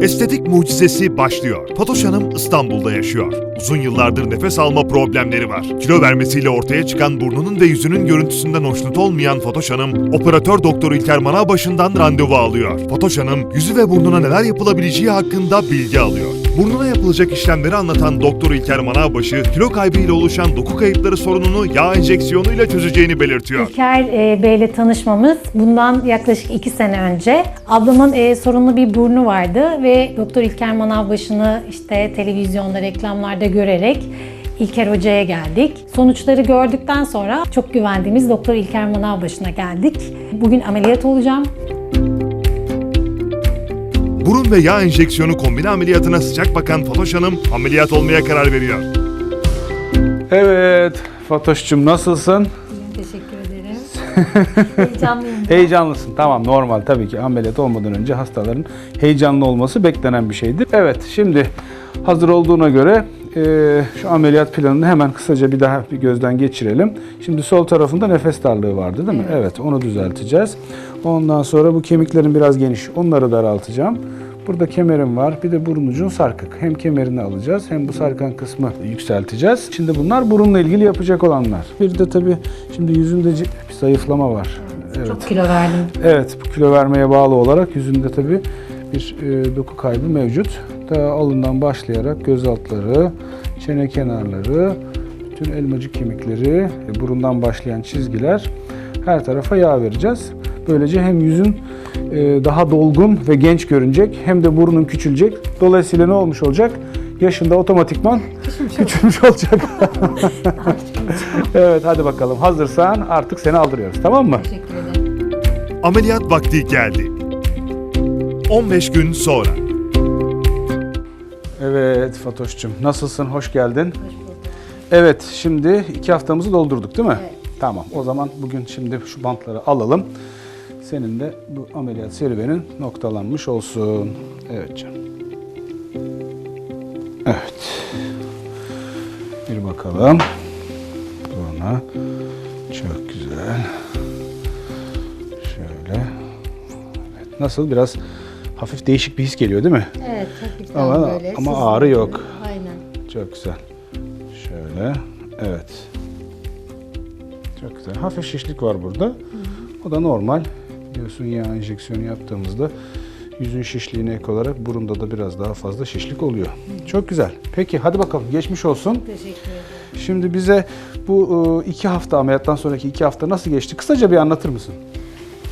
Estetik mucizesi başlıyor. Fatoş Hanım İstanbul'da yaşıyor. Uzun yıllardır nefes alma problemleri var. Kilo vermesiyle ortaya çıkan burnunun ve yüzünün görüntüsünden hoşnut olmayan Fatoş Hanım, operatör doktor İlker Manavbaşı'ndan randevu alıyor. Fatoş Hanım, yüzü ve burnuna neler yapılabileceği hakkında bilgi alıyor. Burnuna yapılacak işlemleri anlatan Doktor İlker Manavbaşı, kilo kaybıyla oluşan doku kayıpları sorununu yağ enjeksiyonuyla çözeceğini belirtiyor. İlker e, Bey'le tanışmamız bundan yaklaşık iki sene önce. Ablamın e, sorunlu bir burnu vardı ve Doktor İlker Manavbaşı'nı işte televizyonda, reklamlarda görerek İlker Hoca'ya geldik. Sonuçları gördükten sonra çok güvendiğimiz Doktor İlker Manavbaşı'na geldik. Bugün ameliyat olacağım. Burun ve yağ enjeksiyonu kombine ameliyatına sıcak bakan Fatoş Hanım ameliyat olmaya karar veriyor. Evet, Fatoş'cum nasılsın? Teşekkür ederim. Heyecanlıyım. Heyecanlısın. Tamam normal tabii ki ameliyat olmadan önce hastaların heyecanlı olması beklenen bir şeydir. Evet şimdi hazır olduğuna göre e, şu ameliyat planını hemen kısaca bir daha bir gözden geçirelim. Şimdi sol tarafında nefes darlığı vardı değil mi? Evet onu düzelteceğiz. Ondan sonra bu kemiklerin biraz geniş onları daraltacağım. Burada kemerim var. Bir de burun ucun sarkık. Hem kemerini alacağız hem bu sarkan kısmı yükselteceğiz. Şimdi bunlar burunla ilgili yapacak olanlar. Bir de tabii şimdi yüzünde bir zayıflama var. Evet. Çok kilo verdim. Evet, bu kilo vermeye bağlı olarak yüzünde tabii bir e, doku kaybı mevcut. Daha alından başlayarak göz altları, çene kenarları, bütün elmacık kemikleri, burundan başlayan çizgiler her tarafa yağ vereceğiz. Böylece hem yüzün e, daha dolgun ve genç görünecek hem de burnun küçülecek. Dolayısıyla ne olmuş olacak? Yaşında otomatikman küçülmüş olacak. evet hadi bakalım hazırsan artık seni aldırıyoruz tamam mı? Teşekkür ederim. Ameliyat vakti geldi. 15 gün sonra. Evet Fatoş'cum nasılsın? Hoş geldin. Evet şimdi iki haftamızı doldurduk değil mi? Evet. Tamam o zaman bugün şimdi şu bantları alalım. Senin de bu ameliyat serüvenin noktalanmış olsun. Evet canım. Evet. Bir bakalım. Buna. Çok güzel. Şöyle. Evet. Nasıl? Biraz hafif değişik bir his geliyor değil mi? Evet, hafiften Ama- böyle. ama ağrı yok. Aynen. Çok güzel. Şöyle. Evet. Çok güzel. Hafif şişlik var burada. O da normal. Biliyorsun yağ enjeksiyonu yaptığımızda yüzün şişliğine ek olarak burunda da biraz daha fazla şişlik oluyor. Çok güzel. Peki hadi bakalım geçmiş olsun. Teşekkür ederim. Şimdi bize bu e, iki hafta ameliyattan sonraki iki hafta nasıl geçti? Kısaca bir anlatır mısın?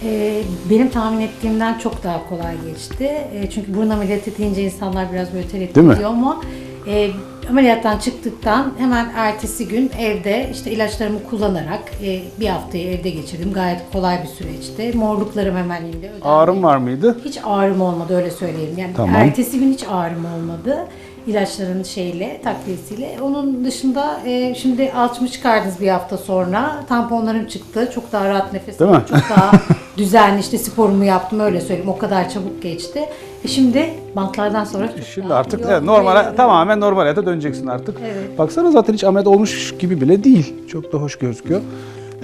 Ee, benim tahmin ettiğimden çok daha kolay geçti. Ee, çünkü burun ameliyatı deyince insanlar biraz böyle tereddüt ediyor ama e, ameliyattan çıktıktan hemen ertesi gün evde işte ilaçlarımı kullanarak e, bir haftayı evde geçirdim. Gayet kolay bir süreçti. Morluklarım hemen indi. ödendi. Ağrım var mıydı? Hiç ağrım olmadı öyle söyleyeyim. Yani Tamam. ertesi gün hiç ağrım olmadı. İlaçların şeyle, takviyesiyle. Onun dışında e, şimdi alçımı çıkardınız bir hafta sonra. Tamponlarım çıktı. Çok daha rahat nefes Değil mi? Çok daha düzenli işte sporumu yaptım öyle söyleyeyim. O kadar çabuk geçti. E şimdi bantlardan sonra çok Şimdi daha artık yok, evet, yok. tamamen normal hayata döneceksin artık. Evet. Baksana zaten hiç ameliyat olmuş gibi bile değil. Çok da hoş gözüküyor.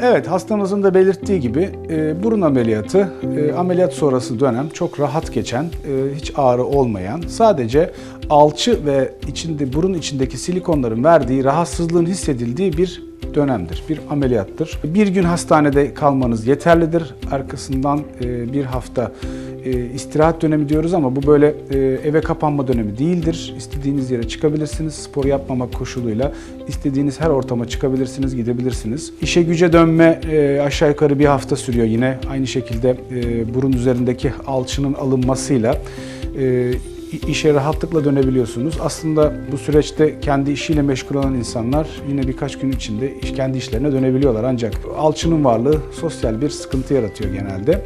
Evet hastamızın da belirttiği gibi e, burun ameliyatı e, ameliyat sonrası dönem çok rahat geçen, e, hiç ağrı olmayan, sadece alçı ve içinde burun içindeki silikonların verdiği rahatsızlığın hissedildiği bir dönemdir, bir ameliyattır. Bir gün hastanede kalmanız yeterlidir. Arkasından e, bir hafta e, istirahat dönemi diyoruz ama bu böyle e, eve kapanma dönemi değildir. İstediğiniz yere çıkabilirsiniz. Spor yapmamak koşuluyla istediğiniz her ortama çıkabilirsiniz, gidebilirsiniz. İşe güce dönme e, aşağı yukarı bir hafta sürüyor yine. Aynı şekilde e, burun üzerindeki alçının alınmasıyla işe rahatlıkla dönebiliyorsunuz. Aslında bu süreçte kendi işiyle meşgul olan insanlar yine birkaç gün içinde kendi işlerine dönebiliyorlar. Ancak alçının varlığı sosyal bir sıkıntı yaratıyor genelde.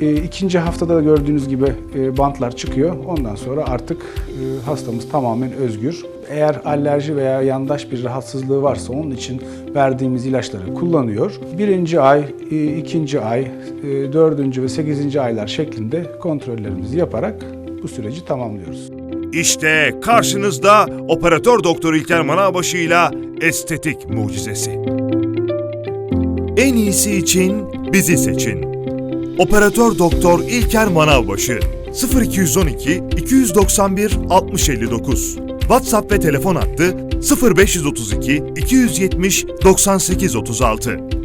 E, ikinci haftada da gördüğünüz gibi e, bantlar çıkıyor. Ondan sonra artık e, hastamız tamamen özgür. Eğer alerji veya yandaş bir rahatsızlığı varsa onun için verdiğimiz ilaçları kullanıyor. Birinci ay, e, ikinci ay, e, dördüncü ve sekizinci aylar şeklinde kontrollerimizi yaparak bu süreci tamamlıyoruz. İşte karşınızda operatör doktor İlker Manavbaşı'yla estetik mucizesi. En iyisi için bizi seçin. Operatör doktor İlker Manavbaşı 0212 291 6059. WhatsApp ve telefon hattı 0532 270 9836.